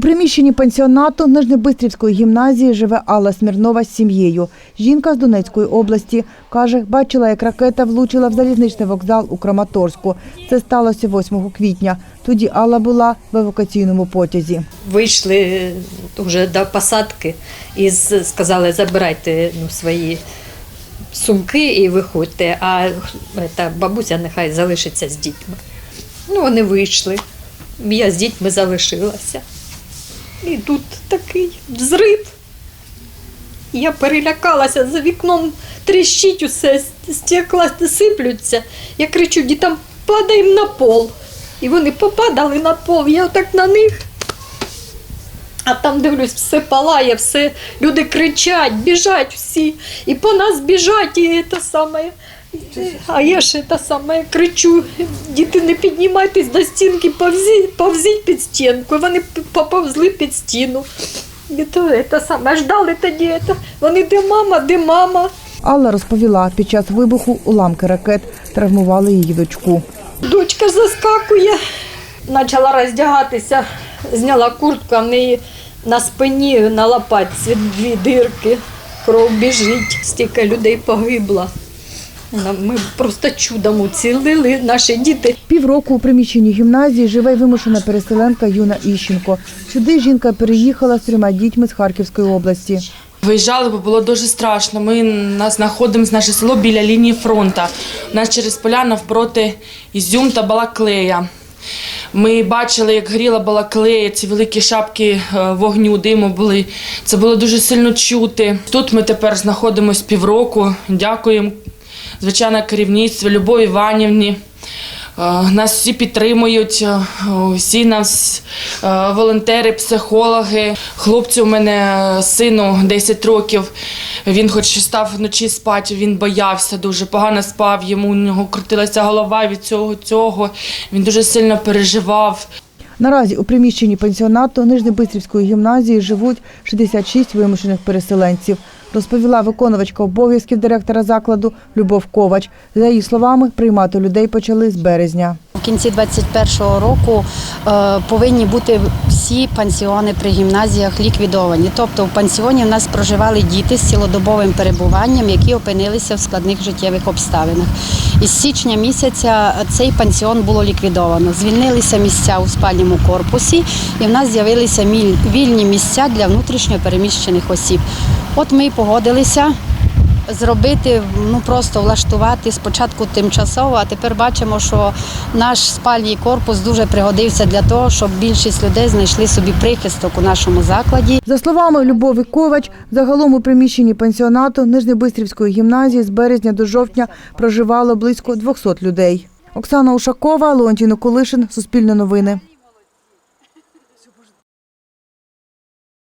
У приміщенні пансіонату Нижнебистрівської гімназії живе Алла Смірнова з сім'єю. Жінка з Донецької області. Каже, бачила, як ракета влучила в залізничний вокзал у Краматорську. Це сталося 8 квітня. Тоді Алла була в евакуаційному потязі. Вийшли вже до посадки і сказали, забирайте ну, свої сумки і виходьте, а та бабуся нехай залишиться з дітьми. Ну, вони вийшли. Я з дітьми залишилася. І тут такий взрив. Я перелякалася, за вікном тріщить усе, стекла сиплються. Я кричу, дітям падаємо на пол. І вони попадали на пол, я отак на них. А там дивлюсь, все палає, все люди кричать, біжать всі. І по нас біжать, і те саме. А я ще те саме кричу, діти, не піднімайтесь до стінки, повзіть, повзіть під стінку. Вони поповзли під стіну. І то те саме ждали тоді. Це. Вони де мама, де мама. Алла розповіла, під час вибуху уламки ракет травмували її дочку. Дочка заскакує, почала роздягатися, зняла куртку, а в неї на спині на лопатці дві дирки, кров біжить, стільки людей погибло. Ми просто чудом уцілили наші діти. Півроку у приміщенні гімназії живе й вимушена переселенка Юна Іщенко. Сюди жінка переїхала з трьома дітьми з Харківської області. Виїжджали, бо було дуже страшно. Ми нас знаходимося наше село біля лінії фронту. Нас через поля навпроти Ізюм та Балаклея. Ми бачили, як горіла Балаклея, ці великі шапки е, вогню, диму були. Це було дуже сильно чути. Тут ми тепер знаходимося півроку. Дякуємо, звичайно, керівництву Любові Іванівні. Е, Нас всі підтримують, е, всі нас е, волонтери, психологи. Хлопцю у мене сину 10 років. Він хоч став вночі спати, він боявся дуже, погано спав, йому у нього крутилася голова від цього цього. Він дуже сильно переживав. Наразі у приміщенні пансіонату Нижнебистрівської гімназії живуть 66 вимушених переселенців, розповіла виконувачка обов'язків директора закладу Любов Ковач. За її словами, приймати людей почали з березня. Кінці 21-го року е, повинні бути всі пансіони при гімназіях ліквідовані. Тобто в пансіоні в нас проживали діти з цілодобовим перебуванням, які опинилися в складних життєвих обставинах. Із січня місяця цей пансіон було ліквідовано. Звільнилися місця у спальному корпусі, і в нас з'явилися вільні місця для внутрішньо переміщених осіб. От ми й погодилися зробити, ну просто влаштувати спочатку тимчасово, а тепер бачимо, що наш спальний корпус дуже пригодився для того, щоб більшість людей знайшли собі прихисток у нашому закладі. За словами Любові Ковач, загалом у приміщенні пансіонату Нижнебистрівської гімназії з березня до жовтня проживало близько 200 людей. Оксана Ушакова, Леонтій Николишин, Суспільне новини.